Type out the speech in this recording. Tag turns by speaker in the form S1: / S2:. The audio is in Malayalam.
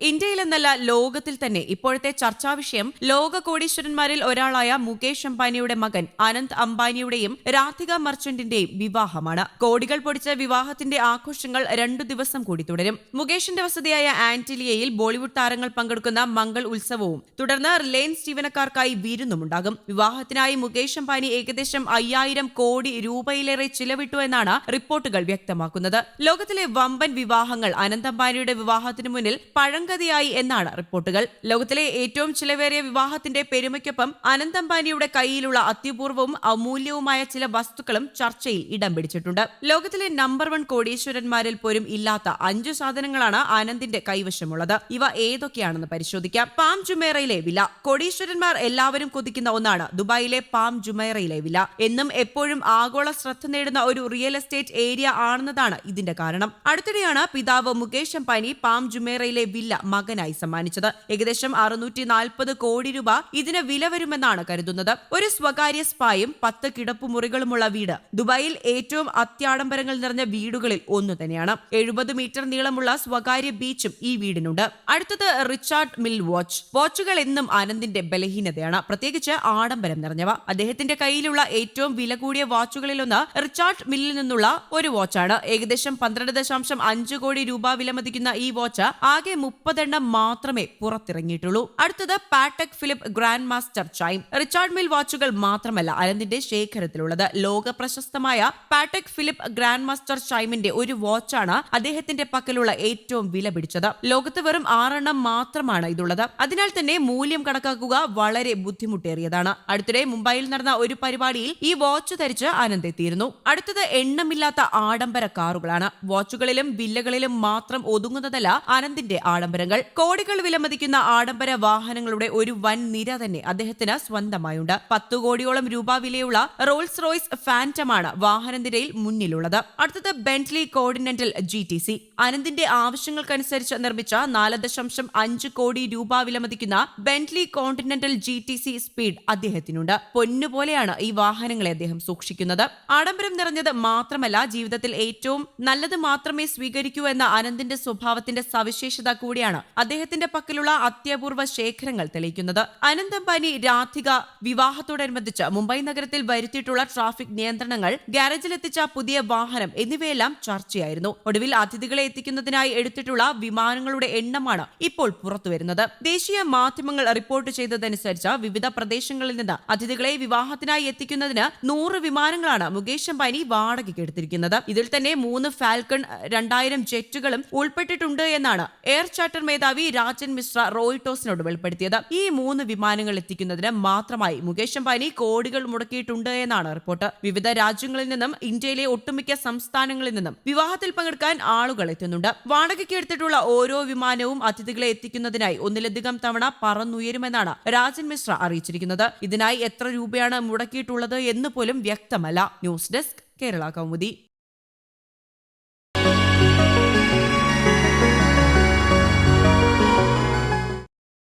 S1: ഇന്ത്യയിൽ എന്നല്ല ലോകത്തിൽ തന്നെ. ഇപ്പോഴത്തെ ചർച്ചാ വിഷയം ലോക കോടീശ്വരന്മാരിൽ ഒരാളായ മുകേഷ് അംബാനിയുടെ മകൻ അനന്ത് അംബാനിയുടെയും രാധിക മർച്ചന്റിന്റെയും വിവാഹമാണ്. കോടികൾ പൊടിച്ച വിവാഹത്തിന്റെ ആഘോഷങ്ങൾ രണ്ടു ദിവസം കൂടി തുടരും. മുകേഷിന്റെ വസതിയായ ആന്റിലിയയിൽ ബോളിവുഡ് താരങ്ങൾ പങ്കെടുക്കുന്ന മംഗൾ ഉത്സവവും തുടർന്ന് റിലയൻസ് ജീവനക്കാർക്കായി വിരുന്നുമുണ്ടാകും. വിവാഹത്തിനായി മുകേഷ് അംബാനി ഏകദേശം അയ്യായിരം കോടി രൂപയിലേറെ ചിലവിട്ടു എന്നാണ് റിപ്പോർട്ടുകൾ വ്യക്തമാക്കുന്നത്. ലോകത്തിലെ വമ്പൻ വിവാഹങ്ങൾ അനന്ത് അംബാനിയുടെ വിവാഹത്തിന് മുന്നിൽ പഴങ്കഥയായി എന്നാണ് റിപ്പോർട്ടുകൾ. ലോകത്തിലെ ഏറ്റവും ചിലവേറിയ വിവാഹത്തിന്റെ പെരുമയ്ക്കൊപ്പം അനന്ത് അംബാനിയുടെ കയ്യിലുള്ള അത്യപൂർവവും അമൂല്യവുമായ ചില വസ്തുക്കളും ചർച്ചയിൽ ഇടം പിടിച്ചിട്ടുണ്ട്. ലോകത്തിലെ നമ്പർ വൺ കോടീശ്വരന്മാരിൽ പോലും ഇല്ലാത്ത അഞ്ചു സാധനങ്ങളാണ് ആനന്ദിന്റെ കൈവശമുള്ളത്. ഇവ ഏതൊക്കെയാണെന്ന് പരിശോധിക്കാം. പാം ജുമേറയിലെ വില. കോടീശ്വരന്മാർ എല്ലാവരും കൊതിക്കുന്ന ഒന്നാണ് ദുബായിലെ പാം ജുമേറയിലെ വില. എന്നും എപ്പോഴും ആഗോള ശ്രദ്ധ നേടുന്ന ഒരു റിയൽ എസ്റ്റേറ്റ് ഏരിയ ആണെന്നതാണ് ഇതിന്റെ കാരണം. അടുത്തിടെയാണ് പിതാവ് മുകേഷ് അംബാനി പാം ജുമേറയിലെ വില്ല മകനായി സമ്മാനിച്ചത്. ഏകദേശം അറുന്നൂറ്റി നാൽപ്പത് കോടി രൂപ ഇതിന് വില വരുമെന്നാണ് കരുതുന്നത്. ഒരു സ്വകാര്യ സ്പായും പത്ത് കിടപ്പുമുറികളുമുള്ള വീട് ദുബായിൽ ഏറ്റവും അത്യാഡംബരങ്ങൾ നിറഞ്ഞ വീടുകളിൽ ഒന്നു തന്നെയാണ്. എഴുപത് മീറ്റർ നീളമുള്ള സ്വകാര്യ ബീച്ചും ഈ വീടിനുണ്ട്. അടുത്തത് റിച്ചാർഡ് മിൽ വാച്ച് വാച്ചുകൾ എന്നും ആനന്ദിന്റെ ബലഹീനതയാണ്. പ്രത്യേകിച്ച് ആഡംബരം നിറഞ്ഞവ. അദ്ദേഹത്തിന്റെ കയ്യിലുള്ള ഏറ്റവും വില കൂടിയ വാച്ചുകളിലൊന്ന് റിച്ചാർഡ് മില്ലിൽ നിന്നുള്ള ഒരു വാച്ചാണ്. ഏകദേശം പന്ത്രണ്ട് ദശാംശം അഞ്ച് കോടി രൂപ വിലമതിക്കുന്ന ഈ വാച്ച് ആകെ മുപ്പതെണ്ണം മാത്രമേ പുറത്തിറങ്ങിയിട്ടുള്ളൂ. അടുത്തത് Patek Philippe Grand Master Chime. Richard Mille വാച്ചുകൾ മാത്രമല്ല അനന്തിന്റെ ശേഖരത്തിലുള്ളത്. ലോക പ്രശസ്തമായ പാട്ടക് ഫിലിപ്പ് ഗ്രാൻഡ് മാസ്റ്റർ ചൈമിന്റെ ഒരു വാച്ചാണ് അദ്ദേഹത്തിന്റെ പക്കലുള്ള ഏറ്റവും വില പിടിച്ചത്. ലോകത്ത് വെറും ആറെണ്ണം മാത്രമാണ് ഇതുള്ളത്. അതിനാൽ തന്നെ മൂല്യം കണക്കാക്കുക വളരെ ബുദ്ധിമുട്ടേറിയതാണ്. അടുത്തിടെ മുംബൈയിൽ നടന്ന ഒരു പരിപാടിയിൽ ഈ വാച്ച് ധരിച്ച് ആനന്ദ് എത്തിയിരുന്നു. അടുത്തത് എണ്ണമില്ലാത്ത ആഡംബര കാറുകളാണ്. വാച്ചുകളിലും വില്ലകളിലും മാത്രം ഒതുങ്ങുന്നതല്ല ആനന്ദിന്റെ ആഡംബരങ്ങൾ. കോടികൾ വിലമതിക്കുന്ന ആഡംബര വാഹനങ്ങളുടെ ഒരു വൻ നിര തന്നെ അദ്ദേഹത്തിന് സ്വന്തമായുണ്ട്. പത്തു കോടിയോളം രൂപ വിലയുള്ള റോൾസ് റോയ്സ് ഫാന്റമാണ് വാഹന നിരയിൽ മുന്നിലുള്ളത്. അടുത്തത് Bentley Continental G T C. അനന്തിന്റെ ആവശ്യങ്ങൾക്കനുസരിച്ച് നിർമ്മിച്ച നാല് ദശാംശം അഞ്ച് കോടി രൂപ വിലമതിക്കുന്ന Bentley Continental G T C speed അദ്ദേഹത്തിനുണ്ട്. പൊന്നുപോലെയാണ് ഈ വാഹനങ്ങളെ അദ്ദേഹം സൂക്ഷിക്കുന്നത്. ആഡംബരം നിറഞ്ഞത് മാത്രമല്ല ജീവിതത്തിൽ ഏറ്റവും നല്ലത് മാത്രമേ സ്വീകരിക്കൂ എന്ന അനന്തിന്റെ സ്വഭാവത്തിന്റെ സവിശേഷത കൂടിയാണ് അദ്ദേഹത്തിന്റെ പക്കലുള്ള അത്യപൂർവ ശേഖരങ്ങൾ തെളിയിക്കുന്നത്. അനന്ത് അംബാനി രാധിക വിവാഹത്തോടനുബന്ധിച്ച് മുംബൈ നഗരത്തിൽ വരുത്തിയിട്ടുള്ള ട്രാഫിക് നിയന്ത്രണങ്ങൾ ഗാരേജിലെത്തിച്ച പുതിയ വാഹനം എന്നിവയെല്ലാം ചർച്ചയായിരുന്നു. ഒടുവിൽ അതിഥികളെ എത്തിക്കുന്നതിനായി എടുത്തിട്ടുള്ള വിമാനങ്ങളുടെ എണ്ണമാണ് ഇപ്പോൾ പുറത്തുവരുന്നത്. ദേശീയ മാധ്യമങ്ങൾ റിപ്പോർട്ട് ചെയ്തതനുസരിച്ച് വിവിധ പ്രദേശങ്ങളിൽ നിന്ന് അതിഥികളെ വിവാഹത്തിനായി എത്തിക്കുന്നതിന് നൂറ് വിമാനങ്ങളാണ് മുകേഷ് അംബാനി വാടകയ്ക്ക് എടുത്തിരിക്കുന്നത്. ഇതിൽ തന്നെ മൂന്ന് ഫാൽക്കൺ രണ്ടായിരം ജെറ്റുകളും ഉൾപ്പെട്ടിട്ടുണ്ട് എന്നാണ് എയർ ചാർട്ടർ മേധാവി രാജൻ മിശ്ര റോയിട്ടോസിനോട് വെളിപ്പെടുത്തിയത്. ഈ മൂന്ന് വിമാനങ്ങൾ എത്തിക്കുന്നതിന് മാത്രമായി മുകേഷ് അംബാനി കോടികൾ മുടക്കിയിട്ടുണ്ട് എന്നാണ് റിപ്പോർട്ട്. വിവിധ രാജ്യങ്ങളിൽ നിന്നും ഇന്ത്യയിലെ ഒട്ടുമിക്ക സംസ്ഥാനങ്ങളിൽ നിന്നും വിവാഹത്തിൽ പങ്കെടുക്കാൻ ആളുകൾ എത്തുന്നുണ്ട്. വാടകയ്ക്ക് എടുത്തിട്ടുള്ള ഓരോ വിമാനവും അതിഥികളെ എത്തിക്കുന്നതിനായി ഒന്നിലധികം തവണ പറന്നുയരുമെന്നാണ് രാജൻ മിശ്ര അറിയിച്ചിരിക്കുന്നത്. ഇതിനായി എത്ര രൂപയാണ് മുടക്കിയിട്ടുള്ളത് എന്ന് പോലും വ്യക്തമല്ല. News desk Kerala Kaumudi.